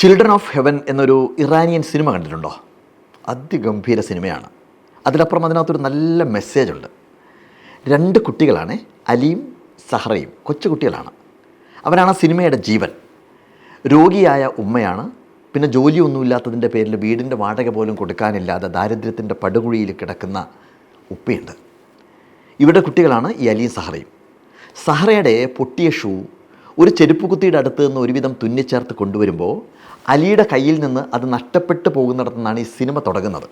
Children of heaven എന്നൊരു Iranian cinema കണ്ടിട്ടുണ്ടോ? അതിഗംഭീര സിനിമയാണ്. അതിലപ്പുറം അതിനകത്തൊരു നല്ല മെസ്സേജ് ഉണ്ട്. രണ്ട് കുട്ടികളാണ് അലിയും സഹറയും. കൊച്ചു കുട്ടികളാണ്. അവരാണ് സിനിമയുടെ ജീവൻ. രോഗിയായ ഉമ്മയാണ്. പിന്നെ ജോലിയൊന്നുമില്ലാത്തതിന്റെ പേരിൽ വീടിന്റെ വാടക പോലും കൊടുക്കാനില്ലാതെ ദാരിദ്ര്യത്തിന്റെ പടുകുഴിയിൽ കിടക്കുന്ന ഉപ്പയുണ്ട്. ഇവരുടെ കുട്ടികളാണ് ഈ അലിയും സഹറയും. സഹറയുടെ പൊട്ടിയ ഷൂ ഒരു ചെരുപ്പ് കുത്തിയുടെ അടുത്ത് നിന്ന് ഒരുവിധം തുന്നിച്ചേർത്ത് കൊണ്ടുവരുമ്പോൾ അലിയുടെ കയ്യിൽ നിന്ന് അത് നഷ്ടപ്പെട്ടു പോകുന്നിടത്തു നിന്നാണ് ഈ സിനിമ തുടങ്ങുന്നത്.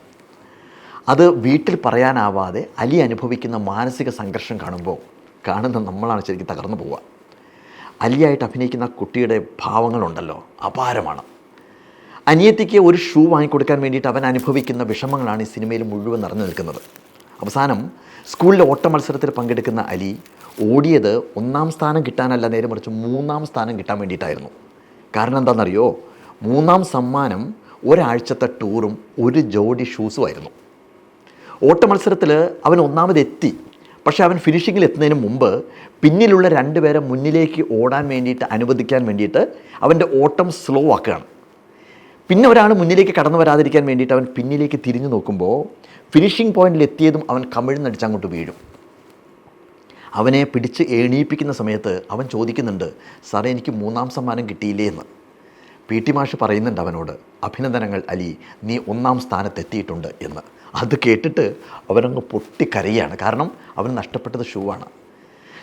അത് വീട്ടിൽ പറയാനാവാതെ അലി അനുഭവിക്കുന്ന മാനസിക സംഘർഷം കാണുമ്പോൾ കാണുന്ന നമ്മളാണ് ശരിക്കും തകർന്നു പോവുക. അലിയായിട്ട് അഭിനയിക്കുന്ന കുട്ടിയുടെ ഭാവങ്ങളുണ്ടല്ലോ അപാരമാണ്. അനിയത്തിക്ക് ഒരു ഷൂ വാങ്ങിക്കൊടുക്കാൻ വേണ്ടിയിട്ട് അവൻ അനുഭവിക്കുന്ന വിഷമങ്ങളാണ് ഈ സിനിമയിൽ മുഴുവൻ നിറഞ്ഞു നിൽക്കുന്നത്. അവസാനം സ്കൂളിലെ ഓട്ട മത്സരത്തിൽ പങ്കെടുക്കുന്ന അലി ഓടിയത് ഒന്നാം സ്ഥാനം കിട്ടാനല്ല നേരെ മറിച്ച് മൂന്നാം സ്ഥാനം കിട്ടാൻ വേണ്ടിയിട്ടായിരുന്നു. കാരണം എന്താണെന്നറിയോ? മൂന്നാം സമ്മാനം ഒരാഴ്ചത്തെ ടൂറും ഒരു ജോഡി ഷൂസും ആയിരുന്നു. ഓട്ട മത്സരത്തിൽ അവൻ ഒന്നാമതെത്തി. പക്ഷേ അവൻ ഫിനിഷിങ്ങിൽ എത്തുന്നതിന് മുമ്പ് പിന്നിലുള്ള രണ്ടുപേരെ മുന്നിലേക്ക് ഓടാൻ വേണ്ടിയിട്ട് അനുവദിക്കാൻ വേണ്ടിയിട്ട് അവന്റെ ഓട്ടം സ്ലോ ആക്കുകയാണ്. പിന്നെ ഒരാൾ മുന്നിലേക്ക് കടന്നു വരാതിരിക്കാൻ വേണ്ടിയിട്ട് അവൻ പിന്നിലേക്ക് തിരിഞ്ഞു നോക്കുമ്പോൾ ഫിനിഷിംഗ് പോയിന്റിൽ എത്തിയതും അവൻ കമിഴ്ന്നടിച്ച് അങ്ങോട്ട് വീഴും. അവനെ പിടിച്ച് എണീപ്പിക്കുന്ന സമയത്ത് അവൻ ചോദിക്കുന്നുണ്ട് സാറേ എനിക്ക് മൂന്നാം സമ്മാനം കിട്ടിയില്ലേ എന്ന്? പി ടി മാഷ് പറയുന്നുണ്ട് അവനോട് അഭിനന്ദനങ്ങൾ അലി നീ ഒന്നാം സ്ഥാനത്തെത്തിയിട്ടുണ്ട് എന്ന്. അത് കേട്ടിട്ട് അവനങ്ങ് പൊട്ടിക്കരയാണ്. കാരണം അവൻ നഷ്ടപ്പെട്ടത് ഷൂ ആണ്.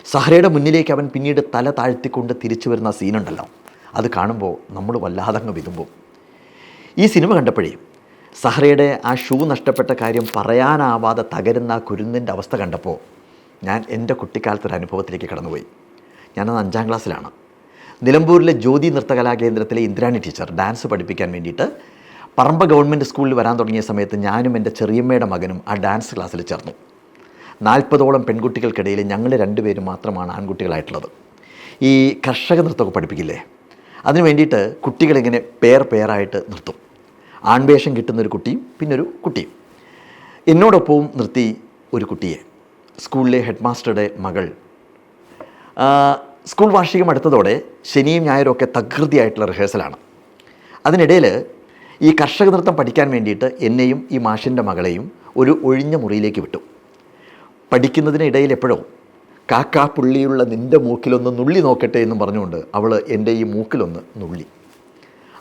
സഹറയുടെ മുന്നിലേക്ക് അവൻ പിന്നീട് തല താഴ്ത്തിക്കൊണ്ട് തിരിച്ചു വരുന്ന സീനുണ്ടല്ലോ. അത് കാണുമ്പോൾ നമ്മൾ വല്ലാതങ്ങ് വിതുമ്പും. ഈ സിനിമ കണ്ടപ്പോഴേ സഹറയുടെ ആ ഷൂ നഷ്ടപ്പെട്ട കാര്യം പറയാനാവാതെ തകരുന്ന കുരുന്നിന്റെ അവസ്ഥ കണ്ടപ്പോൾ ഞാൻ എന്റെ കുട്ടിക്കാലത്തൊരു അനുഭവത്തിലേക്ക് കടന്നുപോയി. ഞാനത് അഞ്ചാം ക്ലാസ്സിലാണ്. നിലമ്പൂരിലെ ജ്യോതി നൃത്തകലാ കേന്ദ്രത്തിലെ ഇന്ദ്രാണി ടീച്ചർ ഡാൻസ് പഠിപ്പിക്കാൻ വേണ്ടിയിട്ട് പറമ്പ ഗവൺമെന്റ് സ്കൂളിൽ വരാൻ തുടങ്ങിയ സമയത്ത് ഞാനും എന്റെ ചെറിയമ്മയുടെ മകനും ആ ഡാൻസ് ക്ലാസ്സിൽ ചേർന്നു. നാൽപ്പതോളം പെൺകുട്ടികൾക്കിടയിൽ ഞങ്ങൾ രണ്ടുപേരും മാത്രമാണ് ആൺകുട്ടികളായിട്ടുള്ളത്. ഈ കർഷക നൃത്തമൊക്കെ പഠിപ്പിക്കില്ലേ? അതിന് വേണ്ടിയിട്ട് കുട്ടികളിങ്ങനെ പേർ പേരായിട്ട് നിർത്തും. ആൺവേഷം കിട്ടുന്നൊരു കുട്ടിയും പിന്നൊരു കുട്ടിയും. എന്നോടൊപ്പവും നിർത്തി ഒരു കുട്ടിയെ. സ്കൂളിലെ ഹെഡ് മാസ്റ്ററുടെ മകൾ സ്കൂൾ വാർഷികം അടുത്തതോടെ ശനിയും ഞായറും ഒക്കെ തകൃതിയായിട്ടുള്ള റിഹേഴ്സലാണ്. അതിനിടയിൽ ഈ കർഷക നൃത്തം പഠിക്കാൻ വേണ്ടിയിട്ട് എന്നെയും ഈ മാഷിന്റെ മകളെയും ഒരു ഒഴിഞ്ഞ മുറിയിലേക്ക് വിട്ടു. പഠിക്കുന്നതിനിടയിൽ എപ്പോഴോ കാക്കാ പുള്ളിയുള്ള നിന്റെ മൂക്കിലൊന്ന് നുള്ളി നോക്കട്ടെ എന്നും പറഞ്ഞുകൊണ്ട് അവൾ എന്റെ ഈ മൂക്കിലൊന്ന് നുള്ളി.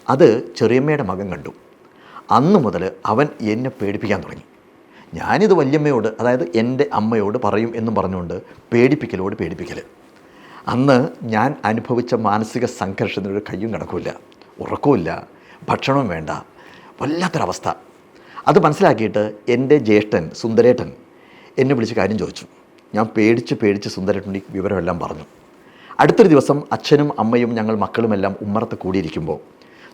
അത് ചെറിയമ്മയുടെ മകൻ കണ്ടു. അന്ന് മുതൽ അവൻ എന്നെ പേടിപ്പിക്കാൻ തുടങ്ങി. ഞാനിത് വല്യമ്മയോട് അതായത് എന്റെ അമ്മയോട് പറയും എന്നും പറഞ്ഞുകൊണ്ട് പേടിപ്പിക്കലോട് പേടിപ്പിക്കൽ അന്ന് ഞാൻ അനുഭവിച്ച മാനസിക സംഘർഷത്തിനൊരു കയ്യും കിടക്കില്ല ഉറക്കമില്ല ഭക്ഷണവും വേണ്ട. വല്ലാത്തൊരവസ്ഥ. അത് മനസ്സിലാക്കിയിട്ട് എന്റെ ജ്യേഷ്ഠൻ സുന്ദരേട്ടൻ എന്നെ വിളിച്ച് കാര്യം ചോദിച്ചു. ഞാൻ പേടിച്ച് പേടിച്ച് സുന്ദരേട്ടൻ വിവരമെല്ലാം പറഞ്ഞു. അടുത്തൊരു ദിവസം അച്ഛനും അമ്മയും ഞങ്ങൾ മക്കളുമെല്ലാം ഉമ്മറത്ത് കൂടിയിരിക്കുമ്പോൾ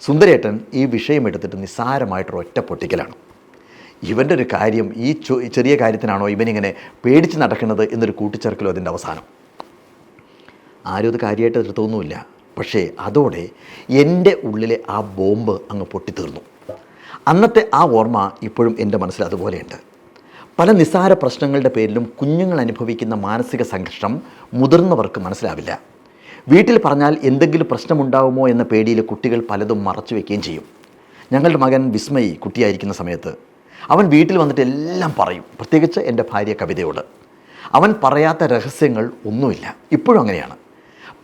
സുന്ദരേട്ടൻ ഈ വിഷയം എടുത്തിട്ട് നിസ്സാരമായിട്ടൊരു ഒറ്റ പൊട്ടിക്കലാണ്. ഇവന്റെ ഒരു കാര്യം ഈ ചെറിയ കാര്യത്തിനാണോ ഇവനിങ്ങനെ പേടിച്ച് നടക്കുന്നത് എന്നൊരു കൂട്ടിച്ചേർക്കലോ അതിന്റെ അവസാനം. ആരും അത് കാര്യമായിട്ട് എടുത്തൊന്നുമില്ല പക്ഷേ അതോടെ എന്റെ ഉള്ളിലെ ആ ബോംബ് അങ്ങ് പൊട്ടിത്തീർന്നു. അന്നത്തെ ആ ഓർമ്മ ഇപ്പോഴും എന്റെ മനസ്സിൽ അതുപോലെയുണ്ട്. പല നിസ്സാര പ്രശ്നങ്ങളുടെ പേരിലും കുഞ്ഞുങ്ങൾ അനുഭവിക്കുന്ന മാനസിക സംഘർഷം മുതിർന്നവർക്ക് മനസ്സിലാവില്ല. വീട്ടിൽ പറഞ്ഞാൽ എന്തെങ്കിലും പ്രശ്നമുണ്ടാകുമോ എന്ന പേടിയിൽ കുട്ടികൾ പലതും മറച്ചു വയ്ക്കുകയും ചെയ്യും. ഞങ്ങളുടെ മകൻ വിസ്മയി കുട്ടിയായിരിക്കുന്ന സമയത്ത് അവൻ വീട്ടിൽ വന്നിട്ട് എല്ലാം പറയും. പ്രത്യേകിച്ച് എന്റെ ഭാര്യ കവിതയോട്. അവൻ പറയാത്ത രഹസ്യങ്ങൾ ഒന്നുമില്ല. ഇപ്പോഴും അങ്ങനെയാണ്.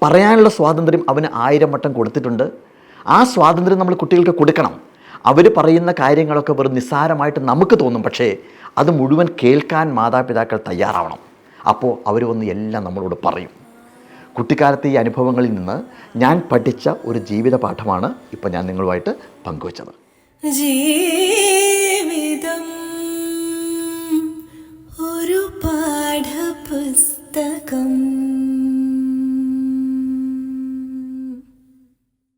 പറയാനുള്ള സ്വാതന്ത്ര്യം അവന് ആയിരം വട്ടം കൊടുത്തിട്ടുണ്ട്. ആ സ്വാതന്ത്ര്യം നമ്മൾ കുട്ടികൾക്ക് കൊടുക്കണം. അവർ പറയുന്ന കാര്യങ്ങളൊക്കെ വെറും നിസ്സാരമായിട്ട് നമുക്ക് തോന്നും. പക്ഷേ അത് മുഴുവൻ കേൾക്കാൻ മാതാപിതാക്കൾ തയ്യാറാവണം. അപ്പോൾ അവർ വന്ന് എല്ലാം നമ്മളോട് പറയും. കുട്ടിക്കാലത്തെ ഈ അനുഭവങ്ങളിൽ നിന്ന് ഞാൻ പഠിച്ച ഒരു ജീവിത പാഠമാണ് ഇപ്പോൾ ഞാൻ നിങ്ങളുമായിട്ട് പങ്കുവച്ചത്. ജീവിതം